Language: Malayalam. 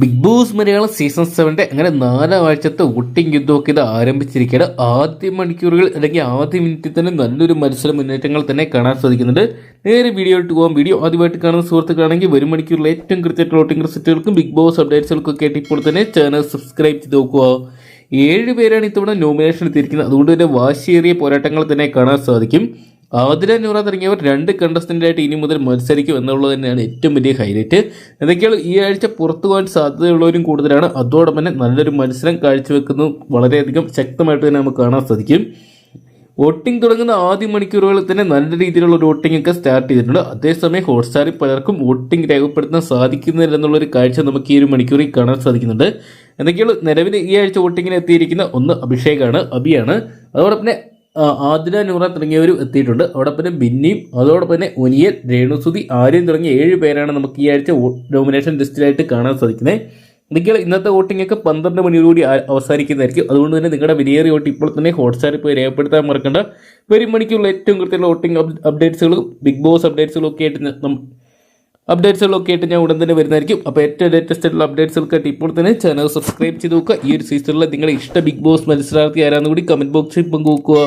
ബിഗ് ബോസ് മലയാളം സീസൺ സെവന്റെ അങ്ങനെ നാലാം ആഴ്ചത്തെ വോട്ടിംഗ് യുദ്ധമൊക്കെ ഇത് ആരംഭിച്ചിരിക്കുകയാണ്. ആദ്യ മണിക്കൂറുകൾ അല്ലെങ്കിൽ ആദ്യ മിനിറ്റിൽ തന്നെ നല്ലൊരു മത്സര മുന്നേറ്റങ്ങൾ തന്നെ കാണാൻ സാധിക്കുന്നുണ്ട്. നേരെ വീഡിയോ ഇട്ട് പോകാം വീഡിയോ ആദ്യമായിട്ട് കാണുന്ന സുഹൃത്തുക്കളാണെങ്കിൽ വരും മണിക്കൂറിൽ ഏറ്റവും കൃത്യമായിട്ട് വോട്ടിംഗ് റിസൾട്ടുകൾക്കും ബിഗ് ബോസ് അപ്ഡേറ്റ്സുകൾക്കും ആയിട്ട് ഇപ്പോൾ തന്നെ ചാനൽ സബ്സ്ക്രൈബ് ചെയ്ത് നോക്കുക. ഏഴ് പേരാണ് ഇത്തവണ നോമിനേഷൻ എത്തിയിരിക്കുന്നത്. അതുകൊണ്ട് തന്നെ വാശിയേറിയ പോരാട്ടങ്ങൾ തന്നെ കാണാൻ സാധിക്കും. ആതിര നൂറ തുടങ്ങിയവർ രണ്ട് കണ്ടസ്റ്റന്റായിട്ട് ഇനി മുതൽ മത്സരിക്കും എന്നുള്ളത് തന്നെയാണ് ഏറ്റവും വലിയ ഹൈലൈറ്റ് എന്തൊക്കെയാണ് ഈ ആഴ്ച പുറത്തു പോകാൻ സാധ്യതയുള്ളവരും കൂടുതലാണ്. അതോടൊപ്പം തന്നെ നല്ലൊരു മത്സരം കാഴ്ചവെക്കുന്നത് വളരെയധികം ശക്തമായിട്ട് തന്നെ നമുക്ക് കാണാൻ സാധിക്കും. വോട്ടിംഗ് തുടങ്ങുന്ന ആദ്യ മണിക്കൂറുകളിൽ തന്നെ നല്ല രീതിയിലുള്ള ഒരു വോട്ടിംഗ് ഒക്കെ സ്റ്റാർട്ട് ചെയ്തിട്ടുണ്ട്. അതേസമയം ഹോട്ട്സ്റ്റാറിൽ പലർക്കും വോട്ടിംഗ് രേഖപ്പെടുത്താൻ സാധിക്കുന്നില്ല എന്നുള്ളൊരു കാഴ്ച നമുക്ക് ഈ ഒരു മണിക്കൂറിൽ കാണാൻ സാധിക്കുന്നുണ്ട്. എന്തൊക്കെയാണ് നിലവിൽ ഈ ആഴ്ച വോട്ടിങ്ങിന് എത്തിയിരിക്കുന്ന ഒന്ന് അഭിഷേകാണ് അബിയാണ്. അതോടൊപ്പം തന്നെ ആതിര നൂറ തുടങ്ങിയവരും എത്തിയിട്ടുണ്ട്. അതോടൊപ്പം ബിന്നിയും അതോടൊപ്പം തന്നെ ഒനിയൻ രേണുസുതി ആര്യൻ തുടങ്ങിയ ഏഴ് പേരാണ് നമുക്ക് ഈ ആഴ്ച നോമിനേഷൻ ലിസ്റ്റിലായിട്ട് കാണാൻ സാധിക്കുന്നത്. നിങ്ങൾ ഇന്നത്തെ വോട്ടിംഗ് ഒക്കെ പന്ത്രണ്ട് മണിയോടുകൂടി അവസാനിക്കുന്നതായിരിക്കും. അതുകൊണ്ട് തന്നെ നിങ്ങളുടെ വിലയേറിയ വോട്ട് ഇപ്പോൾ തന്നെ ഹോട്ട്സ്റ്റാറിൽ പോയി രേഖപ്പെടുത്താൻ മറക്കണ്ട. വരും മണിക്കുള്ള ഏറ്റവും കൃത്യമുള്ള വോട്ടിംഗ് അപ്ഡേറ്റ്സുകളും ബിഗ് ബോസ് അപ്ഡേറ്റ്സുകളും ഒക്കെ ആയിട്ട് അപ്ഡേറ്റ്സുകളൊക്കെ ആയിട്ട് ഞാൻ ഉടൻ തന്നെ വരുന്നതായിരിക്കും. അപ്പോൾ ഏറ്റവും ലേറ്റസ്റ്റ് ആയിട്ടുള്ള അപ്ഡേറ്റ്സുകൾക്കായിട്ട് ഇപ്പോൾ തന്നെ ചാനൽ സബ്സ്ക്രൈബ് ചെയ്ത് നോക്കുക. ഈ ഒരു സീസണിൽ നിങ്ങളുടെ ഇഷ്ട ബിഗ് ബോസ് മത്സരാർത്ഥി ആരാന്ന് കൂടി കമന്റ് ബോക്സിൽ പങ്കുവെക്കുക.